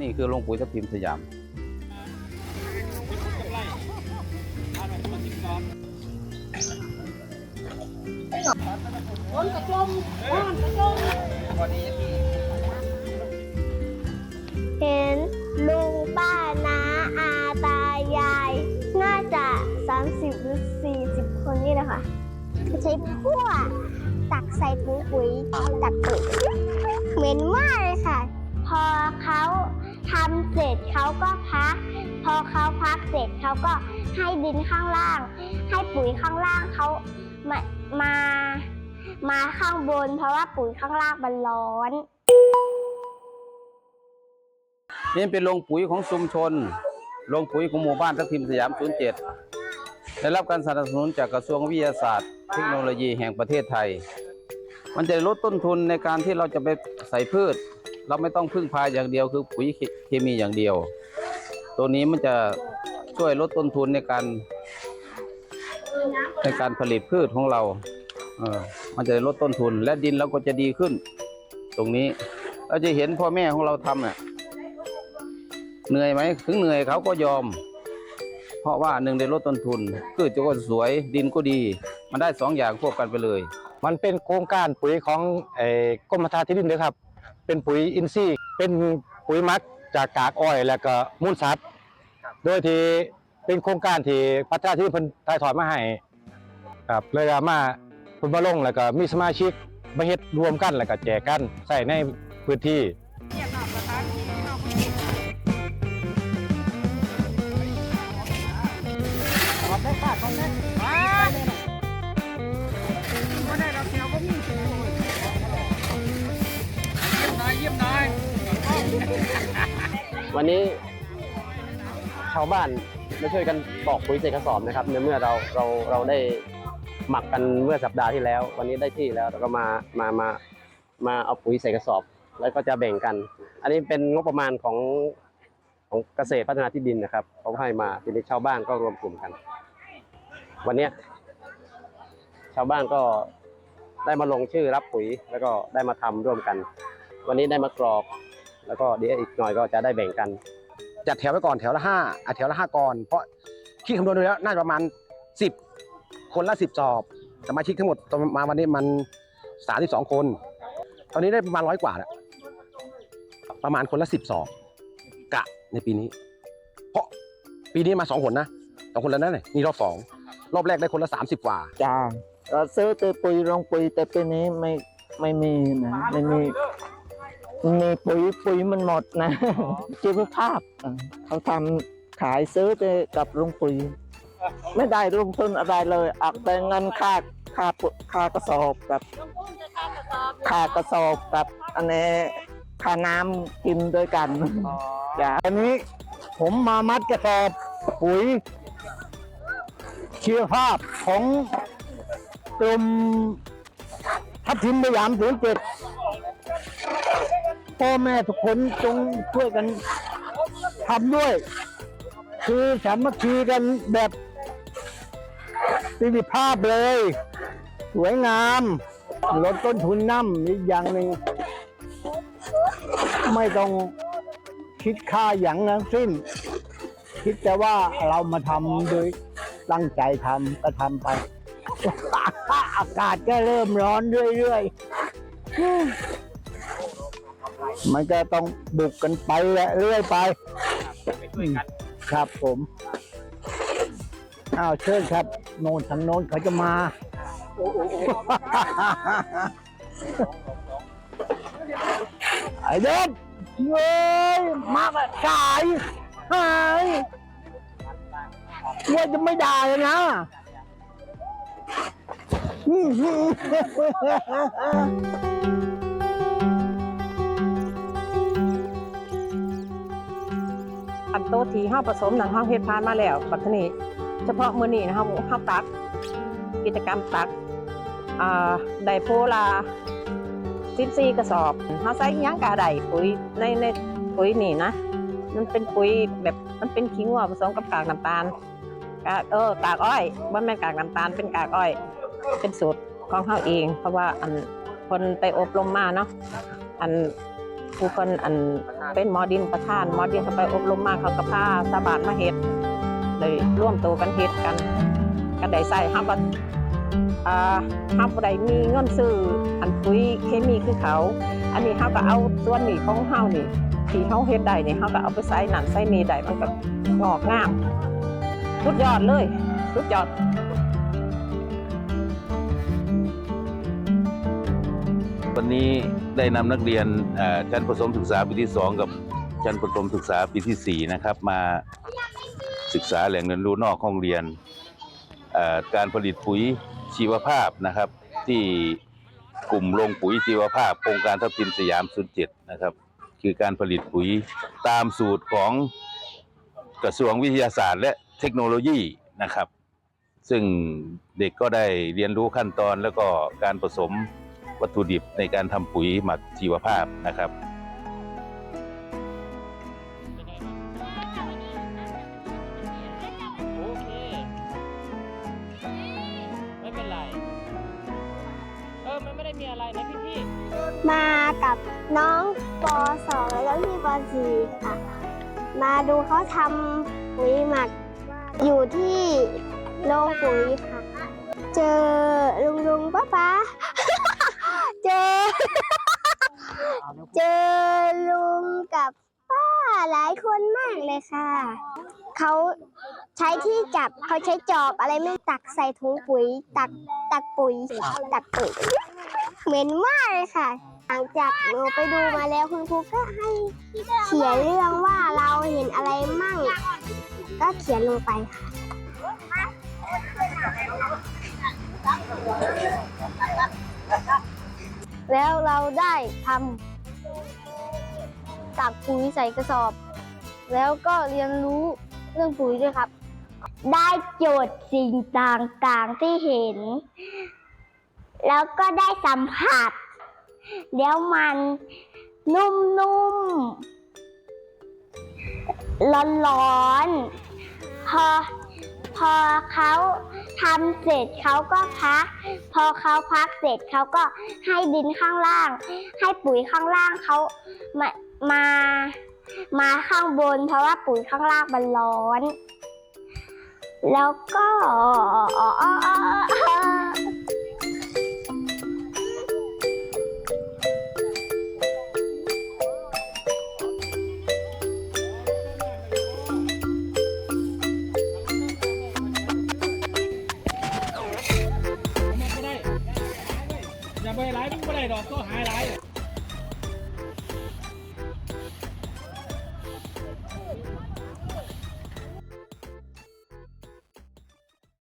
นี่คือโรงปุ๋ยทับทิมสยามเห็นลุงป้าน้าอาตายาย น่าจะ 30 หรือ 40 คนนี่นะคะใช้พวกตักใส่ปุ๋งปุ๋ยตักปุ๋ยเหม็นมากเลยค่ะ พอเขา ทำเสร็จเขาก็พัก พอเขาพักเสร็จเขาก็ให้ดินข้างล่าง ให้ปุ๋ยข้างล่างเขามามา มาข้างบน เพราะว่าปุ๋ยข้างล่างมันร้อน นี่เป็นโรงปุ๋ยของชุมชน โรงปุ๋ยของหมู่บ้านทับทิมสยาม 07 ได้รับการสนับสนุนจากกระทรวงวิทยาศาสตร์ เทคโนโลยีแห่งประเทศไทย มันจะลดต้นทุนในการที่เราจะไปใส่พืช เราไม่ต้องพึ่งพาอย่างเดียวคือปุ๋ยเคมีอย่างเดียว ตัวนี้มันจะช่วยลดต้นทุนในการ ในการผลิตพืชของเรา เออ มันจะลดต้นทุน และดินเราก็จะดีขึ้น ตรงนี้ เราจะเห็นพ่อแม่ของเราทำเน่ะเหนื่อยไหมถึงเหนื่อยเขาก็ยอม เพราะว่าหนึ่งได้ลดต้นทุนพืชก็สวยดินก็ดี มันได้สองอย่างควบกันไปเลย มันเป็นโครงการปุ๋ยของไอ้กรมธาตุที่ดินด้วยครับ เป็นปุ๋ยอินทรีย์ เป็นปุ๋ยหมักจากกากอ้อยแล้วก็มูลสัตว์โดยที่เป็นโครงการที่พัฒนาที่ดินเพิ่นถ่ายทอดมาให้ครับเลยเอามาเพิ่นมาลงแล้วก็มีสมาชิกมาเฮ็ดรวมกันแล้วก็แจกกันใส่ในพื้นที่ วันนี้ชาวบ้านมาช่วยกันปอกปุ๋ยใส่กระสอบนะครับในเมื่อเราเราเราได้หมักกันเมื่อสัปดาห์ที่แล้ว วันนี้ได้ที่แล้วเราก็มามามามาเอาปุ๋ยใส่กระสอบ แล้วก็จะแบ่งกัน อันนี้เป็นงบประมาณของของเกษตรพัฒนาที่ดินนะครับเขาให้มาทีนี้ชาวบ้านก็รวมกลุ่มกัน วันนี้ชาวบ้านก็ได้มาลงชื่อรับปุ๋ย แล้วก็ได้มาทำร่วมกัน วันนี้ได้มากรอก แล้วก็เดี๋ยวอีกหน่อยก็จะได้แบ่งกัน จัดแถวไว้ก่อนแถวละห้าอะแถวละห้าก่อนเพราะคิดคำนวณดูแล้วน่าจะประมาณสิบคนละสิบสอบสมาชิกทั้งหมดตอมาวันนี้มันสามสิบสองคน ตอนนี้ได้ประมาณร้อยกว่าแล้วประมาณคนละสิบสอบกะในปีนี้ เพราะปีนี้มาสองคนนะสองคนแล้วนั่นเลยนี่รอบสองรอบแรกได้คนละสามสิบกว่าจ้าเราซื้อแต่ปุ๋ยโรงปุยแต่ปีนี้ไม่ไม่มีนะไม่มี มีปุ๋ยปุ๋ยมันหมดนะชีวภาพอะเขาทำขายซื้อแต่กับโรงปุ๋ย ไม่ได้ลงทุนอะไรเลยอักแต่เงินค่าค่าปุ๋ยค่ากระสอบกับค่ากระสอบกับอันนี้ค่าน้ำกินด้วยกันจ้าอันนี้ผมมามัดกระสอบปุ๋ยชีวภาพของกลุ่มทัพทิมสยามศูนย์เจ็ด พ่อแม่ทุกคนจงช่วยกันทำด้วย คือสามัคคีกันแบบสิริภาพเลย สวยงาม ลดต้นทุนน้ำอีกอย่างหนึ่งไม่ต้องคิดค่าอย่างทั้งสิ้น คิดแต่ว่าเรามาทำโดยตั้งใจทำก็ทำไป อากาศก็เริ่มร้อนเรื่อยๆ มันก็ต้องบุกกันไปแหละเรื่อยไปครับผมอ้าวเชิญครับ โน่นทางโน้นเขาจะมาไอ้เด็กเย้ยมากอะสายหายว่าจะไม่ได้เลยนะอื้อ อันโตะที่เฮาผสมนั้นเฮาเฮ็ดผ่านมาแล้วบัทีนี้ เฉพาะมื้อนี้นะเฮาเฮาตัก กิจกรรมตักได้โพลา14กระสอบเฮาใส่ยังก็ได้ปุ๋ยในในปุ๋ยนี่นะ มันเป็นปุ๋ยแบบมันเป็นขี้งัวผสมกับกากน้ำตาลกากเออกากอ้อยบ่แม่นกากน้ำตาลเป็นกากอ้อย เป็นสูตรของเฮาเอง เพราะว่าอันคนไปอบรมมาเนาะอัน ผู้คนอันเป็นหมอดินประธานหมอดินเขาไปอบรมมาเขาก็พาชาบานมาเฮ็ดเลยร่วมตัวกันเฮ็ดกันกันได้ใส่เฮาก็อ่าฮาบ่ได้มีเงินซื้ออันปุ๋ยเคมีคือเขา อันนี้เฮาก็เอาส่วนนี้ของเฮานี่ที่เฮาเฮ็ดได้นี่เฮาก็เอาไปใส่นั่นใส่นี่ได้มันก็งอกงามสุดยอดเลยสุดยอดวันนี้ ได้นำนักเรียนชั้นประถมศึกษาปีที่ 2 กับชั้นประถมศึกษาปีที่ 4 นะครับ มาศึกษาแหล่งเรียนรู้นอกห้องเรียน การผลิตปุ๋ยชีวภาพนะครับ ที่กลุ่มโรงปุ๋ยชีวภาพโครงการทับทิมสยาม07นะครับ คือการผลิตปุ๋ยตามสูตรของกระทรวงวิทยาศาสตร์และเทคโนโลยีนะครับ ซึ่งเด็กก็ได้เรียนรู้ขั้นตอนแล้วก็การผสม วัตถุดิบในการทำปุ๋ยหมักชีวภาพนะครับ โอเค ไม่เป็นไร เออ มันไม่ได้มีอะไรนะพี่พี่มากับน้องป .2 แล้วก็พี่ป .4 ค่ะ มาดูเขาทำปุ๋ยหมัก อยู่ที่โรงปุ๋ยค่ะ เจอลุงลุงป้าป้า เจอลุงกับป้าหลายคนมากเลยค่ะ เขาใช้ที่จับเขาใช้จอบอะไรไม่ตักใส่ถุงปุ๋ย ตักตักปุ๋ยตักปุ๋ยเหม็นมากเลยค่ะ หลังจากหนูไปดูมาแล้วคุณครูก็ให้เขียนเรื่องว่าเราเห็นอะไรมั่ง ก็เขียนลงไปค่ะ แล้วเราได้ทำตักปุ๋ยใส่กระสอบ แล้วก็เรียนรู้เรื่องปุ๋ยด้วยครับ ได้โจทย์สิ่งต่างๆที่เห็น แล้วก็ได้สัมผัส แล้วมันนุ่มๆ ร้อนๆ พอพอเขาำเสร็จเขาก็พัก พอเขาพักเสร็จเขาก็ให้ดินข้างล่าง ให้ปุ๋ยข้างล่างเขามามามาข้างบน เพราะว่าปุ๋ยข้างล่างมันร้อน แล้วก็ ไปหลายมึงไม่ได้ดอกก็หายหลาย